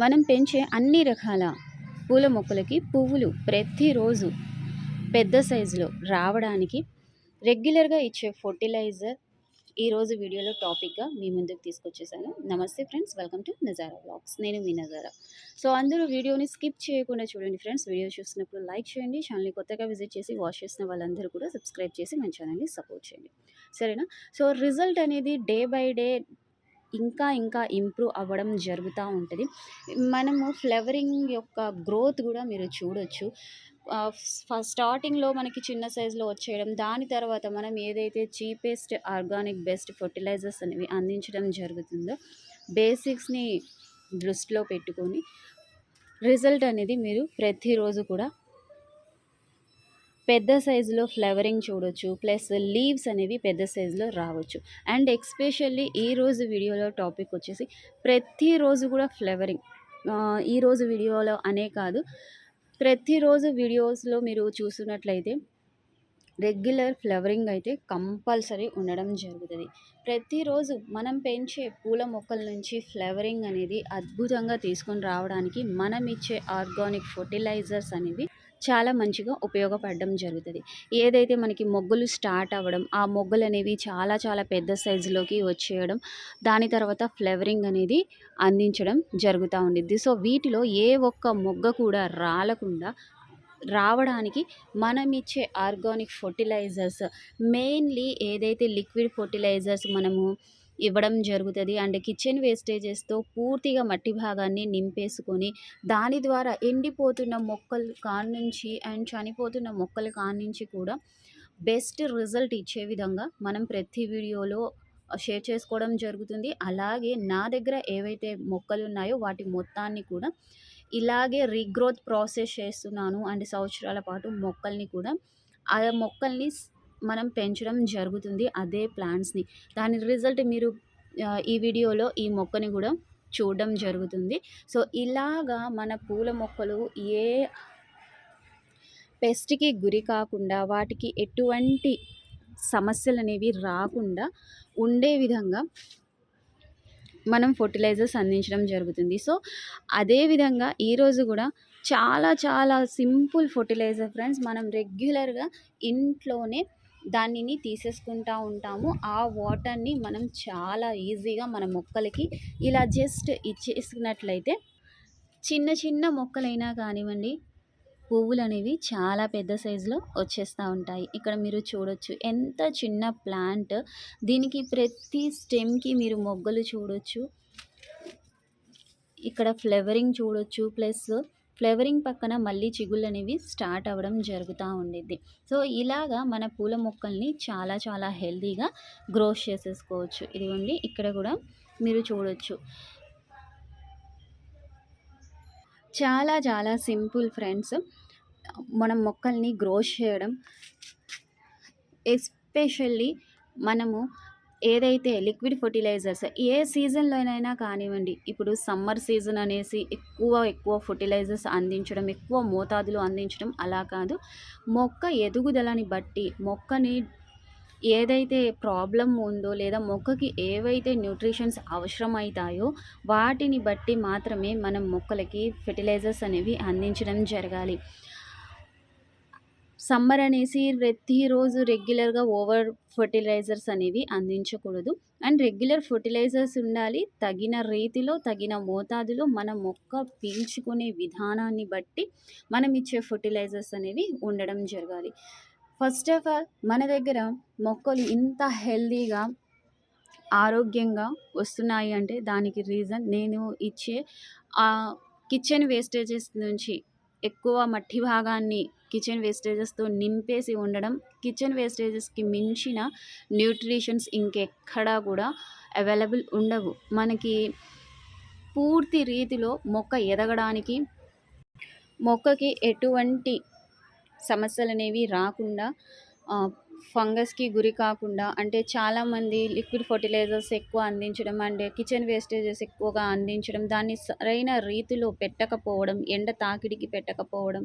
మనం పెంచే అన్ని రకాల పూల మొక్కలకి పువ్వులు ప్రతిరోజు పెద్ద సైజులో రావడానికి రెగ్యులర్గా ఇచ్చే ఫర్టిలైజర్ ఈరోజు వీడియోలో టాపిక్గా మీ ముందుకు తీసుకొచ్చేసాను. నమస్తే friends welcome to Nazara vlogs నేను మీ నజారా. సో అందరూ వీడియోని స్కిప్ చేయకుండా చూడండి ఫ్రెండ్స్. వీడియో చూసినప్పుడు లైక్ చేయండి ఛానల్ని కొత్తగా విజిట్ చేసి వాచ్ చేసిన వాళ్ళందరూ కూడా సబ్స్క్రైబ్ చేసి మన ఛానల్ని సపోర్ట్ చేయండి. సరేనా? సో రిజల్ట్ అనేది డే బై డే ఇంకా ఇంకా ఇంప్రూవ్ అవ్వడం జరుగుతూ ఉంటుంది. మనము ఫ్లవరింగ్ యొక్క గ్రోత్ కూడా మీరు చూడొచ్చు. ఫస్ట్ స్టార్టింగ్లో మనకి చిన్న సైజులో వచ్చేయడం దాని తర్వాత మనం ఏదైతే చీపెస్ట్ ఆర్గానిక్ బెస్ట్ ఫర్టిలైజర్స్ అనేవి అందించడం జరుగుతుందో బేసిక్స్ని దృష్టిలో పెట్టుకొని రిజల్ట్ అనేది మీరు ప్రతిరోజు కూడా పెద్ద సైజులో ఫ్లవరింగ్ చూడొచ్చు ప్లస్ లీవ్స్ అనేవి పెద్ద సైజులో రావచ్చు. అండ్ ఎక్స్పెషల్లీ ఈరోజు వీడియోలో టాపిక్ వచ్చేసి ప్రతిరోజు కూడా ఫ్లవరింగ్. ఈరోజు వీడియోలో అనే కాదు ప్రతిరోజు వీడియోస్లో మీరు చూసినట్లయితే రెగ్యులర్ ఫ్లవరింగ్ అయితే కంపల్సరీ ఉండడం జరుగుతుంది. ప్రతిరోజు మనం పెంచే పూల మొక్కల నుంచి ఫ్లవరింగ్ అనేది అద్భుతంగా తీసుకొని రావడానికి మనం ఇచ్చే ఆర్గానిక్ ఫర్టిలైజర్స్ అనేవి చాలా మంచిగా ఉపయోగపడడం జరుగుతుంది. ఏదైతే మనకి మొగ్గలు స్టార్ట్ అవ్వడం ఆ మొగ్గలు అనేవి చాలా చాలా పెద్ద సైజులోకి వచ్చేయడం దాని తర్వాత ఫ్లేవరింగ్ అనేది అందించడం జరుగుతూ ఉండిద్ది. సో వీటిలో ఏ ఒక్క మొగ్గ కూడా రాలకుండా రావడానికి మనం ఇచ్చే ఆర్గానిక్ ఫర్టిలైజర్స్ మెయిన్లీ ఏదైతే లిక్విడ్ ఫర్టిలైజర్స్ మనము ఇవ్వడం జరుగుతుంది. అండ్ కిచెన్ వేస్టేజెస్తో పూర్తిగా మట్టి భాగాన్ని నింపేసుకొని దాని ద్వారా ఎండిపోతున్న మొక్కలు కాన్నించి అండ్ చనిపోతున్న మొక్కల కాన్నించి కూడా బెస్ట్ రిజల్ట్ ఇచ్చే విధంగా మనం ప్రతి వీడియోలో షేర్ చేసుకోవడం జరుగుతుంది. అలాగే నా దగ్గర ఏవైతే మొక్కలు ఉన్నాయో వాటి మొత్తాన్ని కూడా ఇలాగే రీగ్రోత్ ప్రాసెస్ చేస్తున్నాను. అండ్ సంవత్సరాల పాటు మొక్కల్ని కూడా ఆ మొక్కల్ని మనం పెంచడం జరుగుతుంది అదే ప్లాంట్స్ని దాని రిజల్ట్ మీరు ఈ వీడియోలో ఈ మొక్కని కూడా చూడడం జరుగుతుంది. సో ఇలాగా మన పూల మొక్కలు ఏ పెస్ట్కి గురి కాకుండా వాటికి ఎటువంటి సమస్యలు అనేవి రాకుండా ఉండే విధంగా మనం ఫర్టిలైజర్స్ అందించడం జరుగుతుంది. సో అదేవిధంగా ఈరోజు కూడా చాలా చాలా సింపుల్ ఫర్టిలైజర్ ఫ్రెండ్స్ మనం రెగ్యులర్గా ఇంట్లోనే దానిని తీసేసుకుంటూ ఉంటాము. ఆ వాటర్ని మనం చాలా ఈజీగా మన మొక్కలకి ఇలా జస్ట్ ఇచ్చేసినట్లయితే చిన్న చిన్న మొక్కలైనా కానివ్వండి పువ్వులు అనేవి చాలా పెద్ద సైజులో వచ్చేస్తూ ఉంటాయి. ఇక్కడ మీరు చూడొచ్చు ఎంత చిన్న ప్లాంట్. దీనికి ప్రతి స్టెమ్కి మీరు మొగ్గలు చూడొచ్చు. ఇక్కడ ఫ్లవరింగ్ చూడొచ్చు ప్లస్ ఫ్లేవరింగ్ పక్కన మళ్ళీ చిగుళ్ళు అనేవి స్టార్ట్ అవ్వడం జరుగుతూ ఉండిద్ది. సో ఇలాగా మన పూల మొక్కల్ని చాలా చాలా హెల్తీగా గ్రో చేసేసుకోవచ్చు. ఇదిగోండి ఇక్కడ కూడా మీరు చూడొచ్చు. చాలా చాలా సింపుల్ ఫ్రెండ్స్ మనం మొక్కల్ని గ్రో చేయడం ఎస్పెషల్లీ మనము ఏదైతే లిక్విడ్ ఫర్టిలైజర్స్ ఏ సీజన్లోనైనా కానివ్వండి ఇప్పుడు సమ్మర్ సీజన్ అనేసి ఎక్కువ ఎక్కువ ఫర్టిలైజర్స్ అందించడం ఎక్కువ మోతాదులో అందించడం అలా కాదు. మొక్క ఎదుగుదలని బట్టి మొక్కని ఏదైతే ప్రాబ్లం ఉందో లేదా మొక్కకి ఏవైతే న్యూట్రిషన్స్ అవసరమవుతాయో వాటిని బట్టి మాత్రమే మనం మొక్కలకి ఫెర్టిలైజర్స్ అనేవి అందించడం జరగాలి. సమ్మర్ అనేసి ప్రతిరోజు రెగ్యులర్గా ఓవర్ ఫర్టిలైజర్స్ అనేవి అందించకూడదు. అండ్ రెగ్యులర్ ఫర్టిలైజర్స్ ఉండాలి. తగిన రీతిలో తగిన మోతాదులో మన మొక్క పీల్చుకునే విధానాన్ని బట్టి మనం ఇచ్చే ఫర్టిలైజర్స్ అనేవి ఉండడం జరగాలి. ఫస్ట్ ఆఫ్ ఆల్ మన దగ్గర మొక్కలు ఇంత హెల్దీగా ఆరోగ్యంగా వస్తున్నాయి అంటే దానికి రీజన్ నేను ఇచ్చే కిచెన్ వేస్టేజెస్ నుంచి ఎక్కువ మట్టి భాగాన్ని కిచెన్ వేస్టేజెస్తో నింపేసి ఉండడం కిచెన్ వేస్టేజెస్కి మించిన న్యూట్రిషన్స్ ఇంకెక్కడా కూడా అవైలబుల్ ఉండవు. మనకి పూర్తి రీతిలో మొక్క ఎదగడానికి మొక్కకి ఎటువంటి సమస్యలు అనేవి రాకుండా ఫంగస్కి గురి కాకుండా అంటే చాలామంది లిక్విడ్ ఫర్టిలైజర్స్ ఎక్కువ అందించడం అండ్ కిచెన్ వేస్టేజెస్ ఎక్కువగా అందించడం దాన్ని సరైన రీతిలో పెట్టకపోవడం ఎండ తాకిడికి పెట్టకపోవడం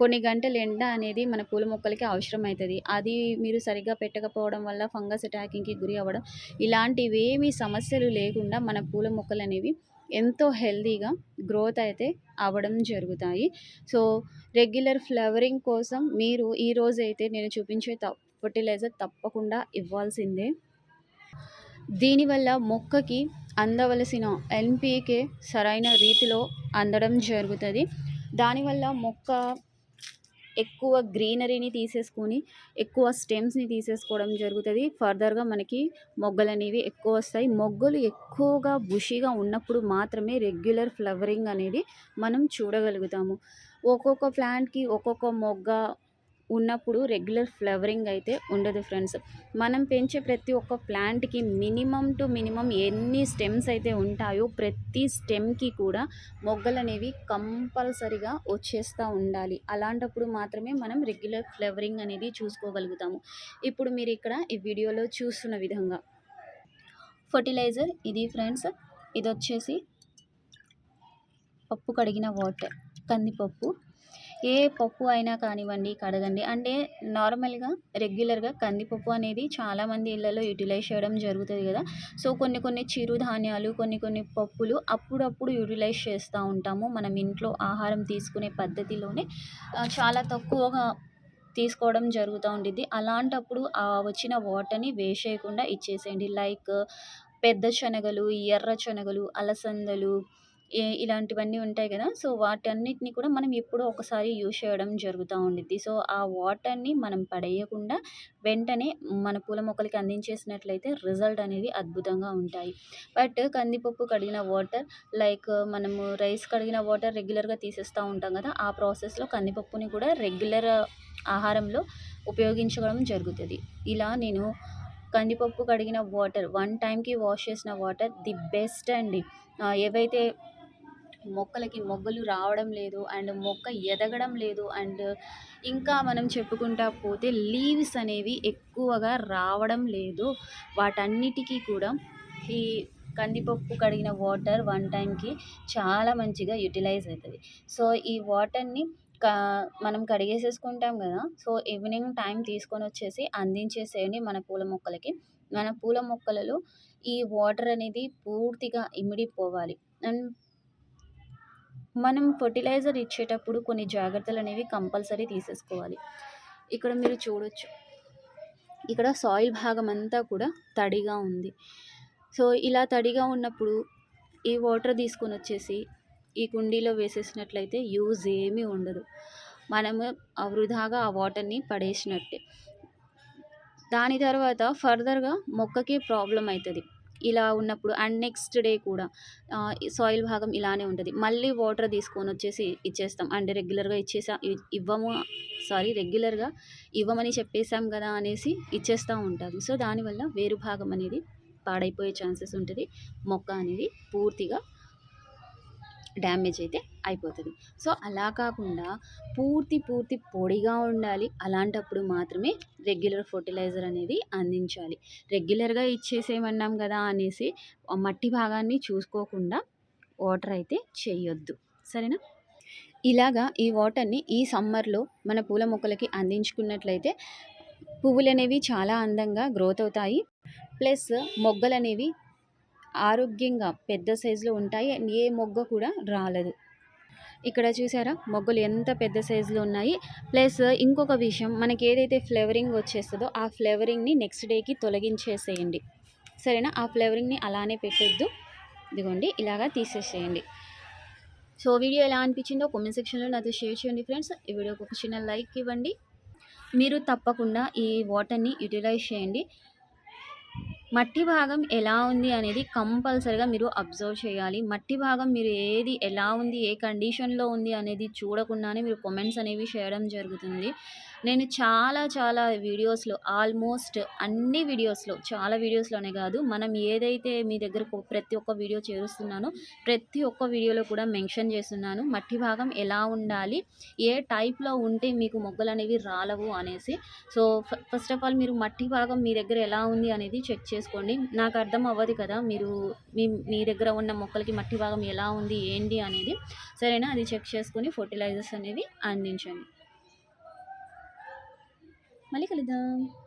కొన్ని గంటలు ఎండ అనేది మన పూల మొక్కలకి అవసరం అవుతుంది అది మీరు సరిగ్గా పెట్టకపోవడం వల్ల ఫంగస్ అటాకింగ్కి గురి అవ్వడం ఇలాంటివి ఏమీ సమస్యలు లేకుండా మన పూల మొక్కలు అనేవి ఎంతో హెల్దీగా గ్రోత్ అయితే అవ్వడం జరుగుతాయి. సో రెగ్యులర్ ఫ్లవరింగ్ కోసం మీరు ఈరోజైతే నేను చూపించే త ఫర్టిలైజర్ తప్పకుండా ఇవ్వాల్సిందే. దీనివల్ల మొక్కకి అందవలసిన ఎన్పికే సరైన రీతిలో అందడం జరుగుతుంది. దానివల్ల మొక్క ఎక్కువ గ్రీనరీని తీసేసుకొని ఎక్కువ స్టెమ్స్ని తీసేసుకోవడం జరుగుతుంది. ఫర్దర్గా మనకి మొగ్గలు అనేవి ఎక్కువ వస్తాయి. మొగ్గలు ఎక్కువగా బుషిగా ఉన్నప్పుడు మాత్రమే రెగ్యులర్ ఫ్లవరింగ్ అనేది మనం చూడగలుగుతాము. ఒక్కొక్క ప్లాంట్కి ఒక్కొక్క మొగ్గ ఉన్నప్పుడు రెగ్యులర్ ఫ్లవరింగ్ అయితే ఉండదు ఫ్రెండ్స్. మనం పెంచే ప్రతి ఒక్క ప్లాంట్కి మినిమం టు మినిమం ఎన్ని స్టెమ్స్ అయితే ఉంటాయో ప్రతి స్టెమ్కి కూడా మొగ్గలు అనేవి కంపల్సరిగా వచ్చేస్తూ ఉండాలి. అలాంటప్పుడు మాత్రమే మనం రెగ్యులర్ ఫ్లవరింగ్ అనేది చూసుకోగలుగుతాము. ఇప్పుడు మీరు ఇక్కడ ఈ వీడియోలో చూస్తున్న విధంగా ఫర్టిలైజర్ ఇది ఫ్రెండ్స్. ఇది వచ్చేసి పప్పు కడిగిన వాటర్ కందిపప్పు. ఏ పప్పు అయినా కానివ్వండి కడగండి. అంటే నార్మల్గా రెగ్యులర్గా కందిపప్పు అనేది చాలామంది ఇళ్ళలో యూటిలైజ్ చేయడం జరుగుతుంది కదా. సో కొన్ని కొన్ని చిరుధాన్యాలు కొన్ని కొన్ని పప్పులు అప్పుడప్పుడు యూటిలైజ్ చేస్తూ ఉంటాము. మనం ఇంట్లో ఆహారం తీసుకునే పద్ధతిలోనే చాలా తక్కువగా తీసుకోవడం జరుగుతూ ఉండిద్ది. అలాంటప్పుడు ఆ వచ్చిన వాటర్ని వేసేయకుండా చేయకుండా ఇచ్చేసేయండి. లైక్ పెద్ద శనగలు ఎర్ర శనగలు అలసందలు ఇలాంటివన్నీ ఉంటాయి కదా. సో వాటన్నిటిని కూడా మనం ఎప్పుడో ఒకసారి యూజ్ చేయడం జరుగుతూ ఉండిద్ది. సో ఆ వాటర్ని మనం పడేయకుండా వెంటనే మన పూల మొక్కలకి అందించేసినట్లయితే రిజల్ట్ అనేది అద్భుతంగా ఉంటాయి. బట్ కందిపప్పు కడిగిన వాటర్ లైక్ మనము రైస్ కడిగిన వాటర్ రెగ్యులర్గా తీసేస్తూ ఉంటాం కదా ఆ ప్రాసెస్లో కందిపప్పుని కూడా రెగ్యులర్ ఆహారంలో ఉపయోగించడం జరుగుతుంది. ఇలా నేను కందిపప్పు కడిగిన వాటర్ వన్ టైంకి వాష్ చేసిన వాటర్ ది బెస్ట్ అండి. ఏవైతే మొక్కలకి మొగ్గలు రావడం లేదు అండ్ మొక్క ఎదగడం లేదు అండ్ ఇంకా మనం చెప్పుకుంటా పోతే లీవ్స్ అనేవి ఎక్కువగా రావడం లేదు. వాటన్నిటికీ కూడా ఈ కందిపప్పు కడిగిన వాటర్ వన్ టైంకి చాలా మంచిగా యూటిలైజ్ అవుతుంది. సో ఈ వాటర్ని క మనం కడిగేసేసుకుంటాం కదా సో ఈవినింగ్ టైం తీసుకొని వచ్చేసి అందించేసేయండి మన పూల మొక్కలకి. మన పూల మొక్కలలో ఈ వాటర్ అనేది పూర్తిగా ఇమిడిపోవాలి. అండ్ మనం ఫర్టిలైజర్ ఇచ్చేటప్పుడు కొన్ని జాగ్రత్తలు అనేవి కంపల్సరీ తీసేసుకోవాలి. ఇక్కడ మీరు చూడొచ్చు. ఇక్కడ సాయిల్ భాగం అంతా కూడా తడిగా ఉంది. సో ఇలా తడిగా ఉన్నప్పుడు ఈ వాటర్ తీసుకొని వచ్చేసి ఈ కుండీలో వేసేసినట్లయితే యూజ్ ఏమీ ఉండదు. మనము వృధాగా ఆ వాటర్ని పడేసినట్టే. దాని తర్వాత ఫర్దర్గా మొక్కకి ప్రాబ్లం అవుతుంది. ఇలా ఉన్నప్పుడు అండ్ నెక్స్ట్ డే కూడా సాయిల్ భాగం ఇలానే ఉంటుంది. మళ్ళీ వాటర్ తీసుకొని వచ్చేసి ఇచ్చేస్తాం. అంటే రెగ్యులర్గా ఇచ్చేసా ఇవ్వము సారీ రెగ్యులర్గా ఇవ్వమని చెప్పేసాం కదా అనేసి ఇచ్చేస్తూ ఉంటుంది సో దానివల్ల వేరు భాగం అనేది పాడైపోయే ఛాన్సెస్ ఉంటుంది. మొక్క అనేది పూర్తిగా డ్యామేజ్ అయితే అయిపోతుంది. సో అలా కాకుండా పూర్తి పూర్తి పొడిగా ఉండాలి. అలాంటప్పుడు మాత్రమే రెగ్యులర్ ఫర్టిలైజర్ అనేది అందించాలి. రెగ్యులర్గా ఇచ్చేసేమన్నాం కదా అనేసి మట్టి భాగాన్ని చూసుకోకుండా వాటర్ అయితే చేయొద్దు. సరేనా? ఇలాగా ఈ వాటర్ని ఈ సమ్మర్లో మన పూల మొక్కలకి అందించుకున్నట్లయితే పువ్వులు అనేవి చాలా అందంగా గ్రోత్ అవుతాయి ప్లస్ మొగ్గలు అనేవి ఆరోగ్యంగా పెద్ద సైజులో ఉంటాయి. అండ్ ఏ మొగ్గ కూడా రాలదు. ఇక్కడ చూసారా? మొగ్గలు ఎంత పెద్ద సైజులో ఉన్నాయి. ప్లస్ ఇంకొక విషయం మనకి ఏదైతే ఫ్లేవరింగ్ వచ్చేస్తుందో ఆ ఫ్లేవరింగ్ని నెక్స్ట్ డేకి తొలగించేసేయండి. సరేనా? ఆ ఫ్లేవరింగ్ని అలానే పెట్టొద్దు. ఇదిగోండి ఇలాగా తీసేసేయండి. సో వీడియో ఎలా అనిపించిందో కామెంట్ సెక్షన్లో నాతో షేర్ చేయండి ఫ్రెండ్స్ ఈ వీడియోకి ఒక చిన్న లైక్ ఇవ్వండి. మీరు తప్పకుండా ఈ వాటర్ని యూటిలైజ్ చేయండి. మట్టి భాగం ఎలా ఉంది అనేది కంపల్సరిగా మీరు అబ్జర్వ్ చేయాలి. మట్టి భాగం మీరు ఏది ఎలా ఉంది ఏ కండిషన్లో ఉంది అనేది చూడకుండానే మీరు కామెంట్స్ అనేవి చేయడం జరుగుతుంది. నేను చాలా చాలా వీడియోస్లో ఆల్మోస్ట్ అన్ని వీడియోస్లో చాలా వీడియోస్లోనే కాదు మనం ఏదైతే మీ దగ్గర ప్రతి ఒక్క వీడియో చేరుస్తున్నానో ప్రతి ఒక్క వీడియోలో కూడా మెన్షన్ చేస్తున్నాను మట్టి భాగం ఎలా ఉండాలి ఏ టైప్లో ఉంటే మీకు మొగ్గలు అనేవి రాలవు అనేసి. సో ఫస్ట్ ఆఫ్ ఆల్ మీరు మట్టి భాగం మీ దగ్గర ఎలా ఉంది అనేది చెక్ చేసుకోండి. నాకు అర్థం అవ్వదు కదా మీరు మీ మీ దగ్గర ఉన్న మొక్కలకి మట్టి భాగం ఎలా ఉంది ఏంటి అనేది. సరేనా? అది చెక్ చేసుకొని ఫర్టిలైజర్స్ అనేవి అందించండి. మళ్ళీ కలుద్దాం.